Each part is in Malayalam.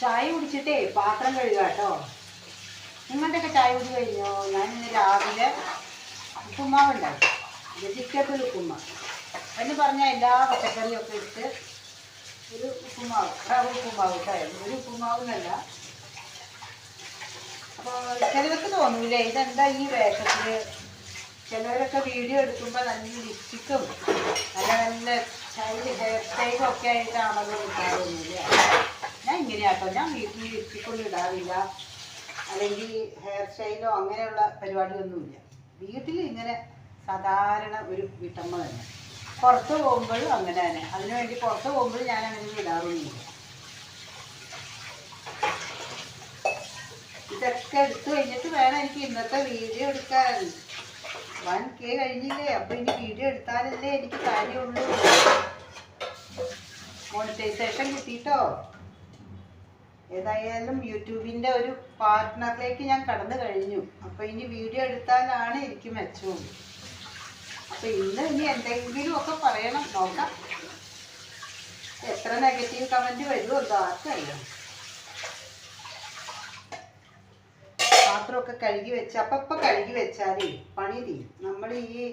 ചായ കുടിച്ചിട്ടേ പാത്രം കഴുകുക കേട്ടോ നിങ്ങളുടെയൊക്കെ ചായ കുടി കഴിഞ്ഞോ? ഞാൻ ഇന്ന് രാവിലെ ഉപ്പുമാവ് ഉണ്ടാക്കി വെജിറ്റബിൾ ഉപ്പുമാവ് എന്ന് പറഞ്ഞാൽ എല്ലാ പച്ചക്കറിയും ഒക്കെ ഇട്ട് ഒരു ഉപ്പുമാവ് റവ് ഉപ്പുമാവ് കേട്ടോ ഒരു ഉപ്പുമാവ് എന്നല്ല. അപ്പോൾ ചിലർക്ക് തോന്നൂലേ ഇതെന്താ ഈ വേഷത്തിൽ ചിലവരൊക്കെ വീഡിയോ എടുക്കുമ്പോൾ നല്ല ലിപ്സ്റ്റിക്കും നല്ല നല്ല ഹെയർ സ്റ്റൈലും ഒക്കെ ആയിട്ടാണല്ലോ കിട്ടാറൊന്നുമില്ല ഇങ്ങനെയാട്ടോ. ഞാൻ വീട്ടിൽ ഇരുത്തിക്കൊണ്ട് ഇടാറില്ല. അല്ലെങ്കിൽ ഹെയർ സ്റ്റൈലോ അങ്ങനെയുള്ള പരിപാടിയൊന്നുമില്ല. വീട്ടിൽ ഇങ്ങനെ സാധാരണ ഒരു വീട്ടമ്മ തന്നെ. പുറത്ത് പോകുമ്പോഴും അങ്ങനെ തന്നെ. അതിനുവേണ്ടി പുറത്ത് പോകുമ്പോഴും ഞാൻ അങ്ങനെ ഇടാറൊന്നുമില്ല. ഇതൊക്കെ എടുത്തു കഴിഞ്ഞിട്ട് വേണം എനിക്ക് ഇന്നത്തെ വീഡിയോ എടുക്കാൻ. വൺ കെ കഴിഞ്ഞില്ലേ? അപ്പൊ ഇനി വീഡിയോ എടുത്താലല്ലേ എനിക്ക് കാര്യമുള്ളൂ. മോണിറ്റൈസേഷൻ കിട്ടിയിട്ടോ? ഏതായാലും യൂട്യൂബിന്റെ ഒരു പാർട്ട്ണറിലേക്ക് ഞാൻ കടന്നു കഴിഞ്ഞു. അപ്പോൾ ഇനി വീഡിയോ എടുത്താലാണ് എനിക്ക് മെച്ചവും. അപ്പോൾ ഇന്ന് ഇനി എന്തെങ്കിലും ഒക്കെ പറയണം. നോക്കാം. എത്ര നെഗറ്റീവ് കമന്റ് വരുമോ ആർക്കറിയാം. പാത്രമൊക്കെ കഴുകി വെച്ച് അപ്പം കഴുകി വെച്ചാലേ പണി തീരും. നമ്മൾ ഈ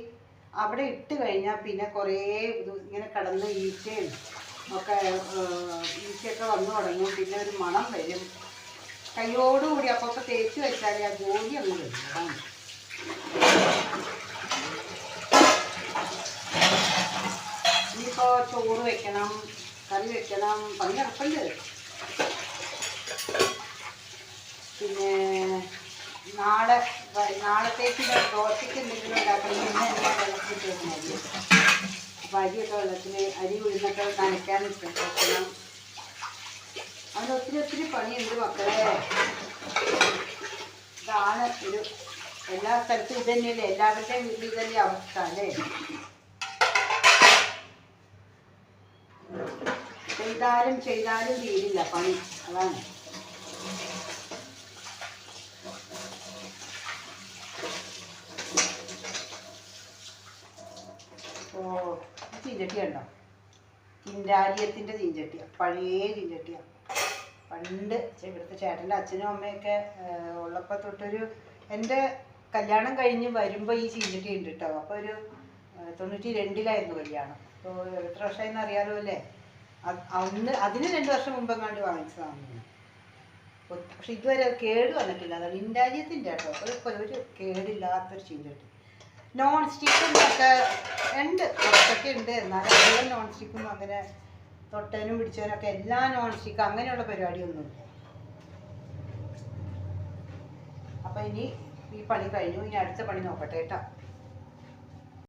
അവിടെ ഇട്ട് കഴിഞ്ഞാൽ പിന്നെ കുറേ ഇങ്ങനെ കടന്ന് ഈച്ചയും ഒക്കെ ഈച്ചയൊക്കെ വന്നു തുടങ്ങും. പിന്നെ ഒരു മണം വരും. കൈയോടുകൂടി അപ്പോൾ തേച്ച് വെച്ചാൽ ആ ജോലി അങ്ങ് വരും. ഇനിയിപ്പോ ചോറ് വെക്കണം കറി വെക്കണം പണി കിടപ്പുണ്ട് പിന്നെ നാളെ നാളത്തേക്ക് ദോശയ്ക്ക് എന്തെങ്കിലും ഉണ്ടാക്കണം ഇന്ന് എന്താ വെള്ളത്തിൽ ഇട്ടേക്കണം അരിയൊക്കെ വെള്ളത്തിൽ അരി ഉഴുന്നൊക്കെ നനയ്ക്കാൻ വെക്കണം അതിന് ഒത്തിരി ഒത്തിരി പണിയുണ്ട് മക്കളെ. ഇതാണ് ഒരു എല്ലാ സ്ഥലത്തും ഇത് തന്നെയല്ലേ? എല്ലാവരുടെയും വീട്ടിൽ തന്നെ അവസ്ഥ അല്ലേ? ചെയ്താലും ചെയ്താലും തീരില്ല പണി. അതാണ് അപ്പോൾ ചീഞ്ചട്ടി ഉണ്ടോ കിൻഡാലിയത്തിന്റെ ചീഞ്ചട്ടിയാണ് പഴയ ചീഞ്ചട്ടിയാണ് പണ്ട് ഇവിടുത്തെ ചേട്ടന്റെ അച്ഛനും അമ്മയൊക്കെ ഉള്ളപ്പോൾ തൊട്ടൊരു എന്റെ കല്യാണം കഴിഞ്ഞ് വരുമ്പോൾ ഈ ചീഞ്ചട്ടി ഉണ്ട് കേട്ടോ അപ്പോൾ ഒരു തൊണ്ണൂറ്റി രണ്ടിലായിരുന്നു കല്യാണം. അപ്പോൾ എത്ര വർഷമായെന്ന് അറിയാലോ അല്ലേ? അന്ന് അതിന് രണ്ട് വർഷം മുമ്പെങ്ങാണ്ട് വാങ്ങിച്ചതാണ്. പക്ഷെ ഇതുവരെ കേട് വന്നിട്ടില്ല. അതാണ് ഇൻഡാലിയത്തിന്റെ കേട്ടോ ഒരു കേടില്ലാത്തൊരു ചീഞ്ചട്ടി നോൺ സ്റ്റിക്കും ഒക്കെ ഉണ്ട്. കുറച്ചൊക്കെ ഉണ്ട്. എന്നാലും അധികം നോൺ സ്റ്റിക്കും അങ്ങനെ തൊട്ടനും പിടിച്ചവനൊക്കെ എല്ലാ നോൺ സ്റ്റിക്കും അങ്ങനെയുള്ള പരിപാടിയൊന്നുമില്ല. അപ്പം ഇനി ഈ പണി കഴിഞ്ഞു. ഇനി അടുത്ത പണി നോക്കട്ടെ കേട്ടോ.